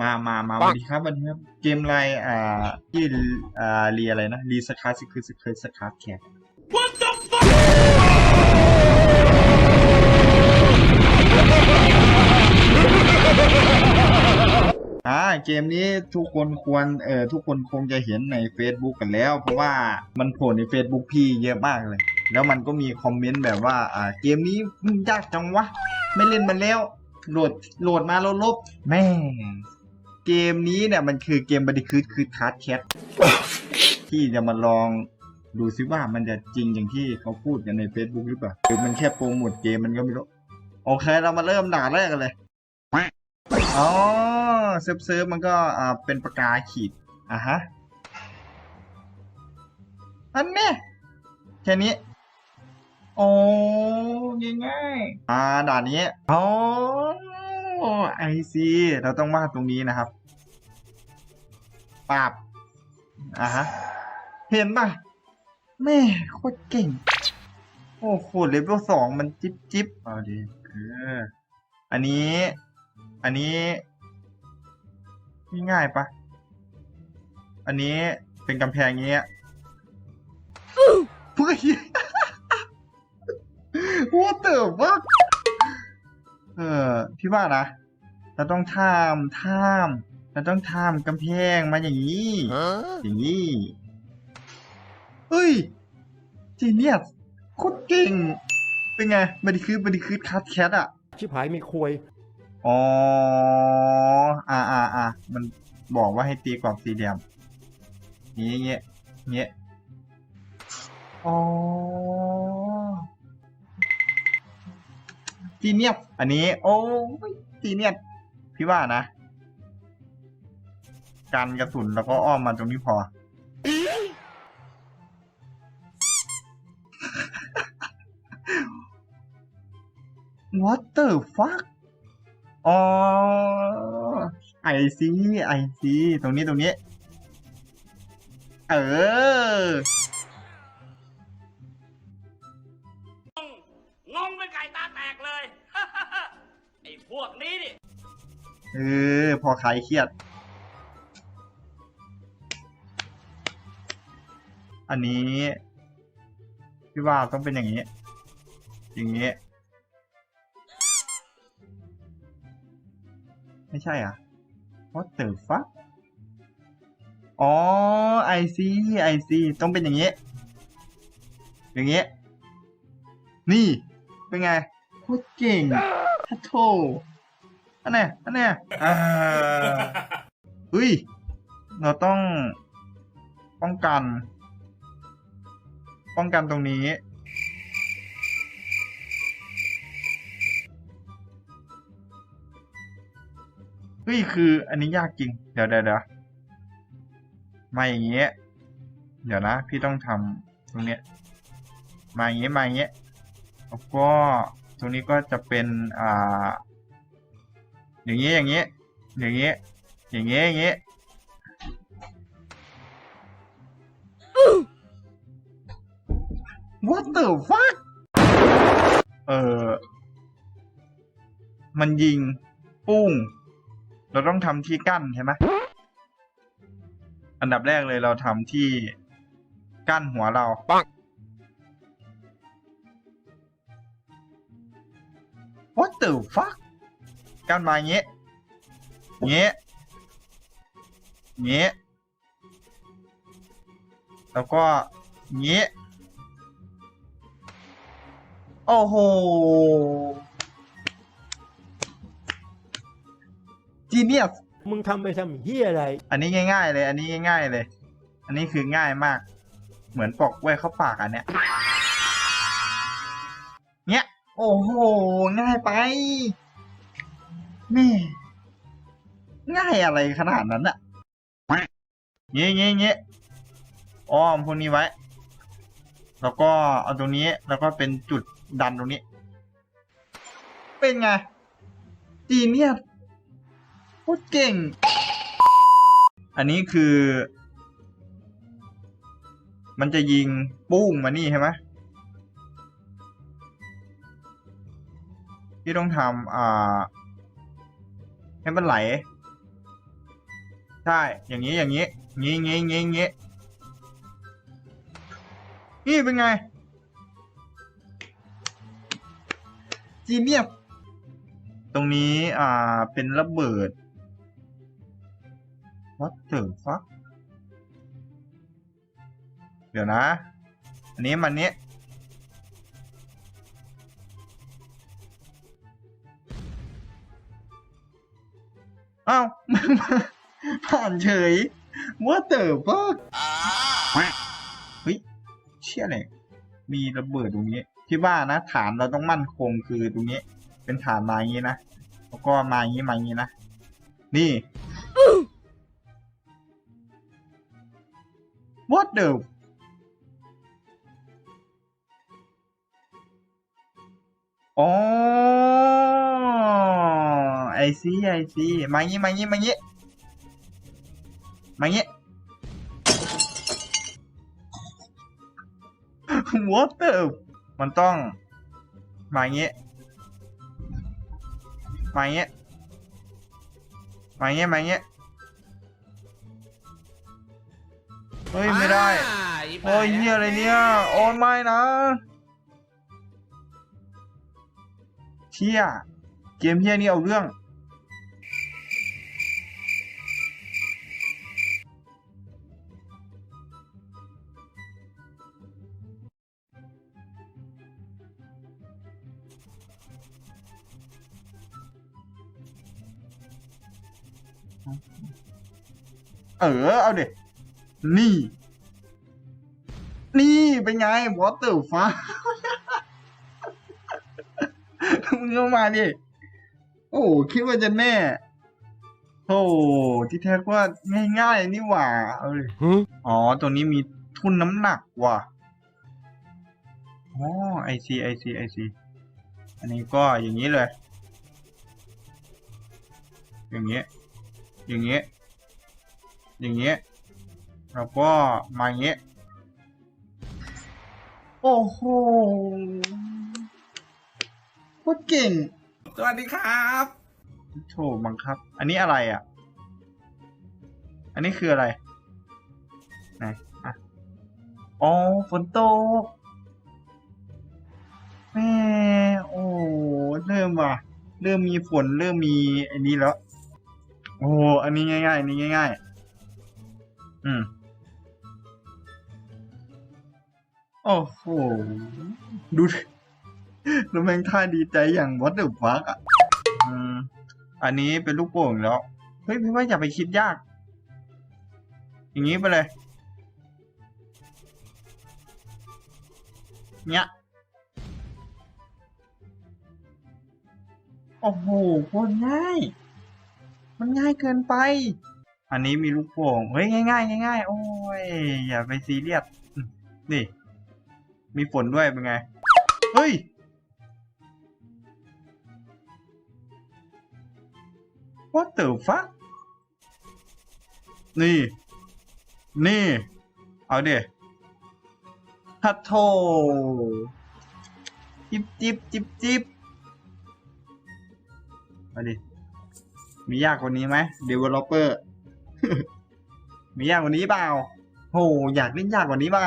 มามามาสวัสดีครับวันนี้ครับเกมอะไรอ่าที่อ่าเรียอะไรนะรีสคาสคือสคือสคาแคทอ่าเกมนี้ทุกคนควรเอ่อทุกคนคงจะเห็นใน Facebook กันแล้ว เพราะว่ามันโผล่ใน Facebook พี่เยอะมากเลย แล้วมันก็มีคอมเมนต์แบบว่าอ่าเกมนี้มันยากจังวะ ไม่เล่นมันแล้วโหลดโหลดมาแล้วลบแม่ง เกมนี้เนี่ยมันคือเกมบันทึกคือคือคาร์ดแคทที่จะมาลองดูซิว่ามันจะจริงอย่างที่เขาพูดกันใน Facebook หรือเปล่าหรือมันแค่โปรโมทเกมมันก็ไม่รู้ โอเคเรามาเริ่มด่านแรกกันเลย อ๋อเซิร์ฟเซิร์ฟมันก็อ่าเป็นประกาขีด อะฮะ อันนี้แค่นี้ โอ้ง่ายๆอ่าด่านนี้ อ๋อไอซีเราต้องวาดตรงนี้นะครับ ปาบอะฮะ เห็นป่ะ แม่โคตรเก่ง โอ้โหเลเวลสองมันจิ๊บจิ๊บเอาดีเออ อันนี้ อันนี้ง่ายปะอันนี้เป็นกำแพงเงี้ยเฮ้ย What the fuck เออพี่ว่านะเราต้องท่ามท่าม เราต้องท่ามกำแพงมาอย่างนี้ อย่างนี้ เฮ้ยจีเนียสโคตรเก่ง เป็นไงบันดีคือบันดีคือคัดแคทอะชิบหายมีควย อ๋อ อ่าอ่าอ่ามันบอกว่าให้ตีกรอบสี่เหลี่ยมนี้เงี้ยเงี้ยอ๋อจีเนียสอันนี้ โอ้ยจีเนียสพี่ว่านะ การกระสุนแล้วก็อ้อมมาตรงนี้พอ What the fuck อ๋อไอซีไอซีตรงนี้ตรงนี้ เออ งงเป็นไก่ตาแตกเลย ไอ้พวกนี้นี่เออ พอคลายเครียด อันนี้พี่ว่าต้องเป็นอย่างนี้ อย่างนี้ ไม่ใช่อะ What the fuck อ๋อไอซีไอซีต้องเป็นอย่างนี้ อย่างนี้ นี่ เป็นไงโคตรเก่งทัทโทอันเนี้ยอันเนี้ยอ่าเฮ้ย เราต้องป้องกัน ป้องกันตรงนี้ เฮ้ย คืออันนี้ยากจริง เดี๋ยวเดี๋ยวเดี๋ยวมาอย่างเงี้ย เดี๋ยวนะ พี่ต้องทำตรงเนี้ย มาอย่างเงี้ย มาอย่างเงี้ย แล้วก็ตรงนี้ก็จะเป็น อ่า อย่างเงี้ย อย่างเงี้ย อย่างเงี้ย อย่างเงี้ย อย่างเงี้ย มันยิง ปุ้ง เราต้องทำที่กั้นใช่ไหมอันดับแรกเลยเราทำที่กั้นหัวเราปัง What the fuck กั้นมาอย่างเงี้ยเงี้ยเงี้ยแล้วก็เงี้ยโอ้โห จีเนียสมึงทำไปทำเฮียอะไร อันนี้ง่าย ๆ เลย อันนี้ง่าย ๆ เลย อันนี้คือง่ายมาก เหมือนปอกไว้เข้าปากอันเนี้ยเนี้ย โอ้โห ง่ายไปแม่ง่ายอะไรขนาดนั้นอะเงี้ยเงี้ยเงี้ยอ้อมพวกนี้ไว้ แล้วก็เอาตรงนี้ แล้วก็เป็นจุดดันตรงนี้ เป็นไงจีเนียส โคตรเก่ง อันนี้คือ มันจะยิงปุ้งมานี่ใช่ไหมที่ต้องทำอ่า ให้มันไหล ใช่ อย่างนี้ อย่างนี้ งี้งี้งี้งี้นี่เป็นไง จีเนียสตรงนี้อ่าเป็นระเบิด What the fuck เดี๋ยวนะ อันนี้มันนี้อ้าวผ่านเฉย What the fuck เฮ้ย เชี่ยอะไรมีระเบิดตรงนี้ ที่ว่านะ ฐานเราต้องมั่นคงคือตรงนี้ เป็นฐานมาอย่างนี้นะ แล้วก็มาอย่างนี้มาอย่างนี้นะ นี่ What the อ๋อไอซีไอซีมางี้มางี้มางี้มางี้ What the มันต้อง มางี้ มางี้ มางี้มางี้ เฮ้ยไม่ได้โอ้ยเฮียอะไรเนี่ย โอ้ยไม่นะเชี่ยเกมเฮียนี่เอาเรื่อง เออ เอาเด็ นี่ นี่เป็นไงวอเตอร์ฟ้ามึงเข้ามาดิ โอ้คิดว่าจะแน่ โอ้ที่แท้ก็ง่ายๆนี่หว่าเอาเลยหึอ๋อ ตรงนี้มีทุนน้ำหนักว่ะอ๋อไอซีไอซีไอซีอันนี้ก็อย่างนี้เลย อย่างเงี้ยอย่างเงี้ยอย่างเงี้ย แล้วก็มาอย่างเงี้ยโอ้โหโคตรเก่ง สวัสดีครับโถบังคับ อันนี้อะไรอะ อันนี้คืออะไร ไหนอะอ๋อฝนตกแม่โอ้เริ่มว่ะ เริ่มมีฝนเริ่มมีไอ้นี้แล้ว โอ้อันนี้ง่ายๆอันนี้ง่าย ๆ อืม โอ้โห ดูดิดูแม่งท่าดีใจอย่างวัดเดอร์ฟักอะอันนี้เป็นลูกโป่งแล้ว เฮ้ยพี่ว่าอย่าไปคิดยาก อย่างนี้ไปเลย เนี้ยโอ้โหโคตรง่าย มันง่ายเกินไป อันนี้มีลูกโป่ง เฮ้ยง่ายๆง่ายโอ้ย อย่าไปซีเรียสนี่ มีฝนด้วยเป็นไง เฮ้ย What the fuck นี่ นี่ เอาเดี๋ยฮัทโทจิบจิบจิบจิบมาดิ มียากกว่านี้ไหม developer มียากกว่านี้เปล่าโห อยากเล่นยากกว่านี้ป่ะ